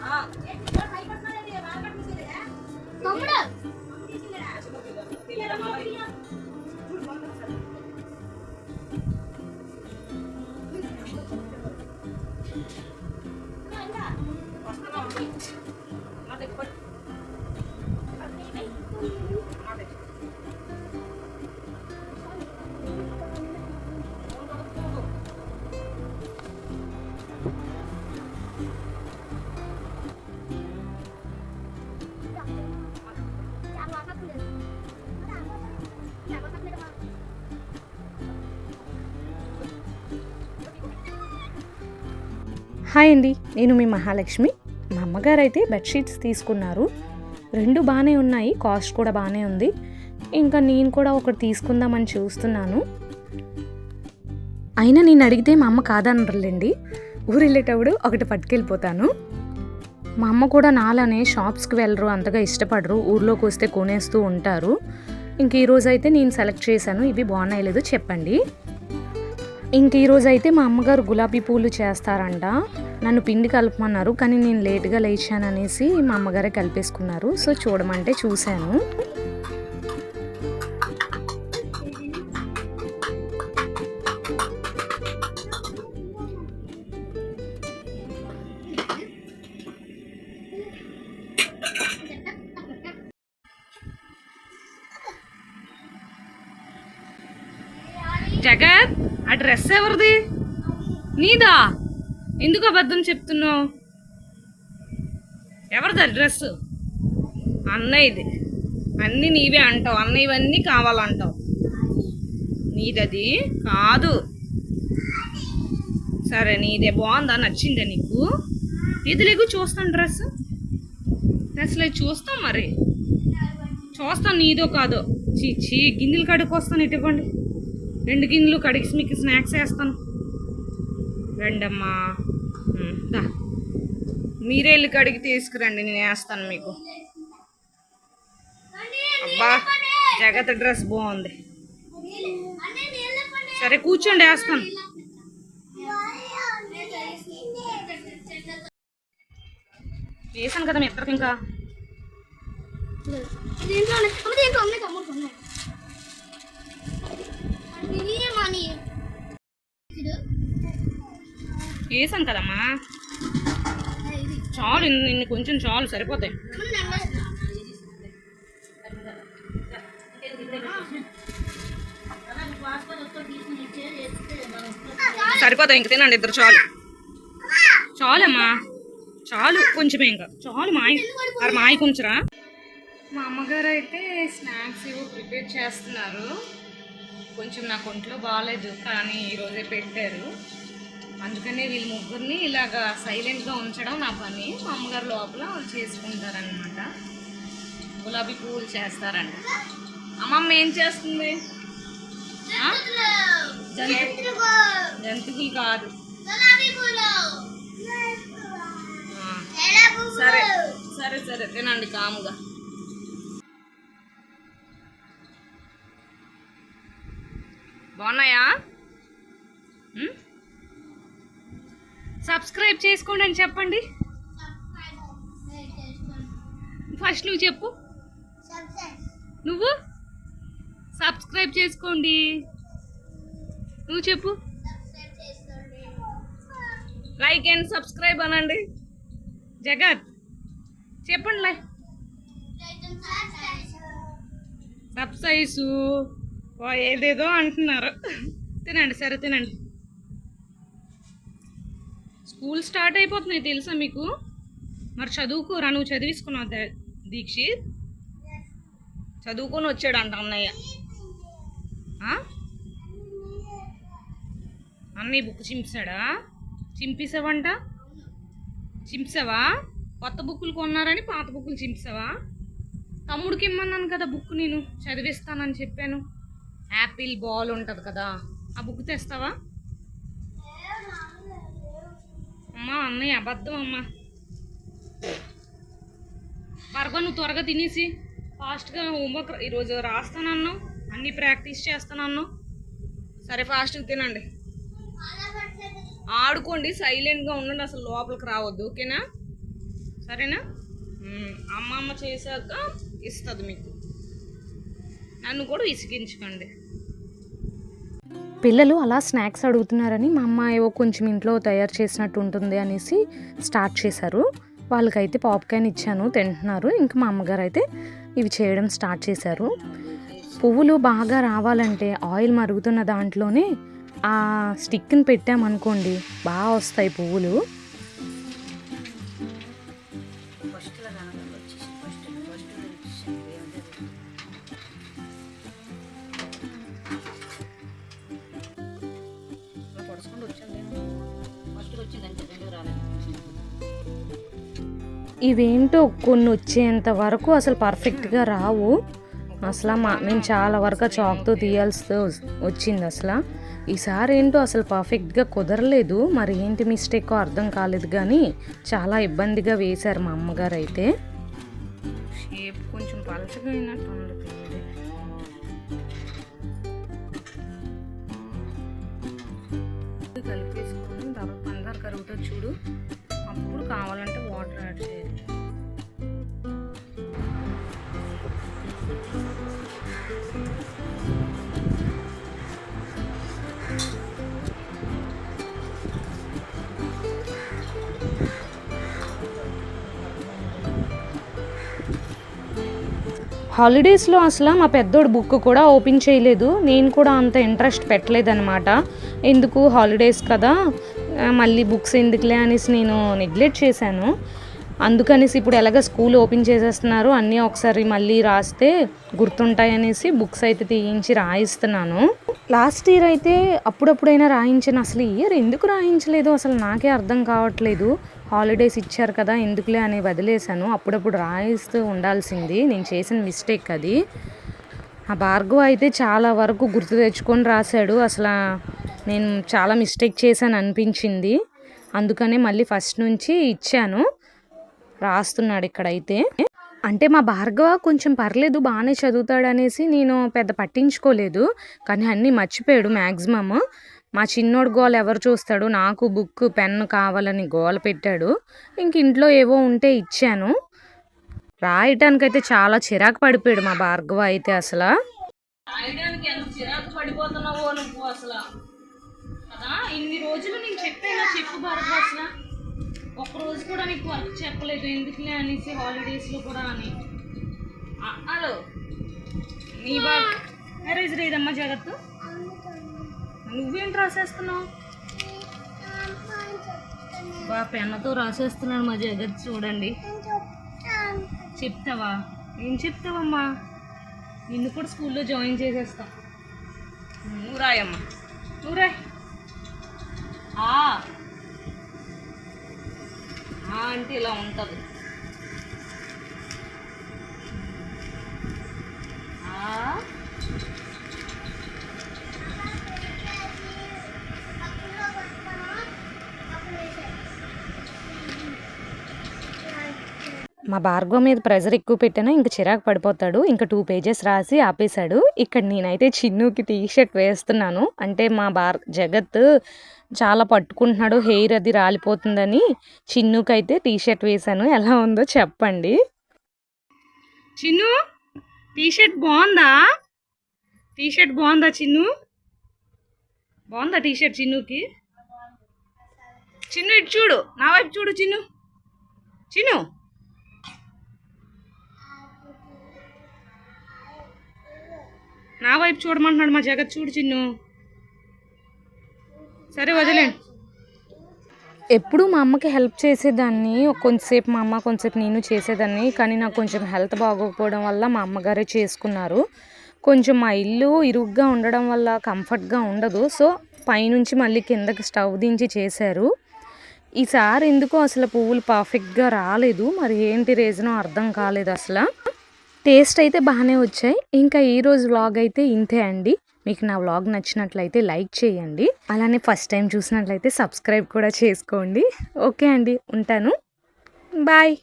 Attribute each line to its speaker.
Speaker 1: હા
Speaker 2: హాయ్ అండి. నేను మీ మహాలక్ష్మి. మా అమ్మగారు అయితే బెడ్షీట్స్ తీసుకున్నారు. రెండు బాగానే ఉన్నాయి కాస్ట్ కూడా బాగానే ఉంది. ఇంకా నేను కూడా ఒకటి తీసుకుందామని చూస్తున్నాను. అయినా నేను అడిగితే మా అమ్మ కాదనరులేండి. ఊరు వెళ్ళేటప్పుడు ఒకటి పట్టుకెళ్ళిపోతాను. మా అమ్మ కూడా నాలానే షాప్స్కి వెళ్ళరు అంతగా ఇష్టపడరు. ఊర్లోకి వస్తే కొనేస్తూ ఉంటారు. ఇంక ఈరోజు అయితే నేను సెలెక్ట్ చేశాను. ఇవి బాగున్నాయి లేదో చెప్పండి. ఇంక ఈరోజు అయితే మా అమ్మగారు గులాబీ పూలు చేస్తారంట. నన్ను పిండి కలపమన్నారు కానీ నేను లేట్గా లేచాను అనేసి మా అమ్మగారే కలిపేసుకున్నారు. సో చూడమంటే చూశాను. జగత్ ఆ డ్రెస్ ఎవరిది? నీదా? ఎందుకు అబద్ధం చెప్తున్నావు? ఎవరిది అడ్రస్? అన్నయ్యది. అన్నీ నీవే అంటావు. అన్న ఇవన్నీ కావాలంటావు. నీదది కాదు. సరే నీదే బాగుందా? నచ్చిందా నీకు? ఇది లేకు చూస్తాను డ్రెస్. అసలు చూస్తాం మరి. చూస్తాను నీదో కాదో. చీ చీ గిన్నెలు కడుక్కొస్తాను ఇటు ఇవ్వండి. రెండు గిన్నెలు కడిగి మీకు స్నాక్స్ వేస్తాను. రెండమ్మా. మీరే వెళ్ళి కడిగి తీసుకురండి నేను వేస్తాను మీకు. అబ్బా జగత్ డ్రెస్ బాగుంది. సరే కూర్చోండి వేస్తాను. వేసాను కదా మీ ఇద్దరికి ఇంకా.
Speaker 1: వేసాను కదమ్మా దీంట్లో ఉన్నాయి తమ్ముడు ఉన్నాయి ఇది మనీ
Speaker 2: వేసాను కదమ్మా
Speaker 1: ఇది
Speaker 2: చాలు ఇన్ని కొంచెం చాలు సరిపోతాయి. సరిపోతాయి ఇంక తినండి ఇద్దరు చాలు. చాలమ్మా. చాలు కొంచెమే ఇంకా. చాలు మాయ మరి మాయ కొంచెరా. మా అమ్మగారు అయితే స్నాక్స్ ఇవి ప్రిపేర్ చేస్తున్నారు. కొంచెం నాకు ఒంట్లో బాగాలేదు కానీ ఈరోజే పెట్టారు. అందుకనే వీళ్ళ ముగ్గురిని ఇలాగా సైలెంట్గా ఉంచడం నా పని. మా అమ్మగారు లోపల వాళ్ళు చేసుకుంటారనమాట గులాబీ పువ్వులు చేస్తారంట. అమ్మమ్మ ఏం చేస్తుంది? జంతు జంతువులు. కాదు. సరే సరే సరే తినండి కాముగా. బాగున్నాయా? సబ్స్క్రైబ్ చేసుకోండి అని చెప్పండి. ఫస్ట్ నువ్వు చెప్పు. నువ్వు? సబ్స్క్రైబ్ చేసుకోండి. నువ్వు చెప్పు. లైక్ అండ్ సబ్స్క్రైబ్ అనండి. జగత్ చెప్పండి లై. సబ్సైజు ఓ ఏదేదో అంటున్నారు. తినండి సరే తినండి. స్కూల్ స్టార్ట్ అయిపోతున్నాయి తెలుసా మీకు? మరి చదువుకోరా నువ్వు చదివించుకున్నావు దీక్షిత్? చదువుకొని వచ్చాడు అంట అన్నయ్య అన్నయ్య బుక్ చింపాడా చింపేసావంట చింపావా కొత్త బుక్కులు కొన్నారని పాత బుక్కులు చింపావా తమ్ముడికి ఇమ్మన్నాను కదా బుక్ నేను చదివిస్తానని చెప్పాను. యాపిల్ బాల్ ఉంటుంది కదా ఆ బుక్ తెస్తావా? అమ్మా అన్నయ్య అబద్ధం అమ్మా. పరగ నువ్వు త్వరగా తినేసి ఫాస్ట్గా హోంవర్క్ ఈరోజు రాస్తానన్నావు
Speaker 1: అన్నీ ప్రాక్టీస్ చేస్తానన్నావు సరే ఫాస్ట్గా తినండి. ఆడుకోండి సైలెంట్గా ఉండండి అసలు లోపలికి రావద్దు ఓకేనా? సరేనా? అమ్మమ్మ చేశాక ఇస్తుంది మీకు. నన్ను కూడా విసిగించుకోండి
Speaker 2: పిల్లలు అలా స్నాక్స్ అడుగుతున్నారని మా అమ్మ ఏవో కొంచెం ఇంట్లో తయారు చేసినట్టు ఉంటుంది అనేసి స్టార్ట్ చేశారు. వాళ్ళకైతే పాప్కార్న్ ఇచ్చాను తింటున్నారు. ఇంకా మా అమ్మగారు అయితే ఇవి చేయడం స్టార్ట్ చేశారు. పువ్వులు బాగా రావాలంటే ఆయిల్ మరుగుతున్న దాంట్లోనే ఆ స్టిక్ని పెట్టామనుకోండి బాగా వస్తాయి పువ్వులు. ఇవేంటో కొన్ని వచ్చేంత వరకు అసలు పర్ఫెక్ట్గా రావు. అసలు మా మేము చాలా వరకు చాక్తో తీయాల్సి వచ్చింది అసలు. ఈసారి ఏంటో అసలు పర్ఫెక్ట్గా కుదరలేదు. మరి ఏంటి మిస్టేక్ అర్థం కాలేదు కానీ చాలా ఇబ్బందిగా వేశారు మా అమ్మగారు అయితే.
Speaker 1: షేప్ కొంచెం పలచగా అయినట్టు కావాలంటే వాటర్ యాడ్ చేయాలి.
Speaker 2: హాలిడేస్లో అసలు మా పెద్దోడు బుక్ కూడా ఓపెన్ చేయలేదు. నేను కూడా అంత ఇంట్రెస్ట్ పెట్టలేదన్నమాట. ఎందుకు? హాలిడేస్ కదా. మళ్ళీ బుక్స్ ఎందుకులే అనేసి నేను నెగ్లెక్ట్ చేశాను. అందుకనేసి ఇప్పుడు ఎలాగ స్కూల్ ఓపెన్ చేసేస్తున్నారు అన్నీ ఒకసారి మళ్ళీ రాస్తే గుర్తుంటాయనేసి బుక్స్ అయితే తీయించి రాయిస్తున్నాను. లాస్ట్ ఇయర్ అయితే అప్పుడప్పుడైనా రాయించాను. అసలు ఈ ఇయర్ ఎందుకు రాయించలేదు? అసలు నాకే అర్థం కావట్లేదు. హాలిడేస్ ఇచ్చారు కదా ఎందుకులే అని వదిలేశాను. అప్పుడప్పుడు రాయిస్తూ ఉండాల్సింది. నేను చేసిన మిస్టేక్ అది. ఆ భార్గవ అయితే చాలా వరకు గుర్తు తెచ్చుకొని రాశాడు. అసలు నేను చాలా మిస్టేక్ చేశాను అనిపించింది. అందుకనే మళ్ళీ ఫస్ట్ నుంచి ఇచ్చాను. రాస్తున్నాడు ఇక్కడైతే. అంటే మా భార్గవ కొంచెం పర్లేదు బాగానే చదువుతాడు అనేసి నేను పెద్ద పట్టించుకోలేదు. కానీ అన్నీ మర్చిపోయాడు మ్యాక్సిమమ్ మా చిన్నోడు గోల ఎవరు చూస్తాడు? నాకు బుక్ పెన్ కావాలని గోల పెట్టాడు. ఇంక ఇంట్లో ఏవో ఉంటే ఇచ్చాను. రాయటానికైతే చాలా చిరాకు పడిపోయాడు మా భార్గవ అయితే అసలు.
Speaker 1: రాయడానికి ఎంత చిరాకు పడిపోతున్నావో నువ్వు అసలు? ఇన్ని రోజులు నేను చెప్పాను చెప్పు భారత్ ఒక రోజు కూడా నీకు వర్క్ చెప్పలేదు. ఎందుకులే అనేసి హాలిడేస్లో కూడా అని. హలో. నీ బా మ్యారేజ్ లేదమ్మా జగత్తు? నువ్వేం రాసేస్తున్నావు? బా పెన్నతో రాసేస్తున్నాడు మా జగత్ చూడండి. చెప్తావా? ఏం చెప్తావమ్మా? నిన్ను కూడా స్కూల్లో జాయిన్ చేసేస్తావు నువ్వు రాయమ్మా. నువ్వు రాయ్. ఆ. అంటే ఇలా ఉంటుంది.
Speaker 2: మా భార్గవ మీద ప్రెజర్ ఎక్కువ పెట్టినా ఇంక చిరాకు పడిపోతాడు. ఇంకా టూ పేజెస్ రాసి ఆపేశాడు. ఇక్కడ నేనైతే చిన్నుకి టీ షర్ట్ వేస్తున్నాను. అంటే మా బార్ జగత్ చాలా పట్టుకుంటున్నాడు. హెయిర్ అది రాలిపోతుందని చిన్నుకి అయితే టీ షర్ట్ వేశాను. ఎలా ఉందో చెప్పండి.
Speaker 1: చిన్ను టీ షర్ట్ బాగుందా? టీ షర్ట్ బాగుందా చిన్ను? బాగుందా టీ షర్ట్ చిన్నుకి? చిన్ను ఇటు చూడు. నా వైపు చూడు చిన్ను. చిన్ను! నా వైపు చూడమంటున్నాడు మా జగత్. చూడు చిన్ను. సరే వదిలేండి
Speaker 2: ఎప్పుడు మా అమ్మకి హెల్ప్ చేసేదాన్ని. కొంతసేపు మా అమ్మ కొంతసేపు నేను చేసేదాన్ని. కానీ నాకు కొంచెం హెల్త్ బాగోకపోవడం వల్ల మా అమ్మగారే చేసుకున్నారు. కొంచెం మా ఇల్లు ఇరుగ్గా ఉండడం వల్ల కంఫర్ట్గా ఉండదు. సో పైనుంచి మళ్ళీ కిందకి స్టవ్ దించి చేశారు. ఈసారి ఎందుకో అసలు పువ్వులు పర్ఫెక్ట్గా రాలేదు. మరి ఏంటి రీజనో అర్థం కాలేదు అసలు. టేస్ట్ అయితే బాగానే వచ్చాయి. ఇంకా ఈ రోజు వ్లాగ్ అయితే ఇంతే అండి. మీకు నా వ్లాగ్ నచ్చినట్లయితే లైక్ చేయండి. అలానే ఫస్ట్ టైం చూసినట్లయితే సబ్స్క్రైబ్ కూడా చేసుకోండి. ఓకే అండి ఉంటాను. బాయ్.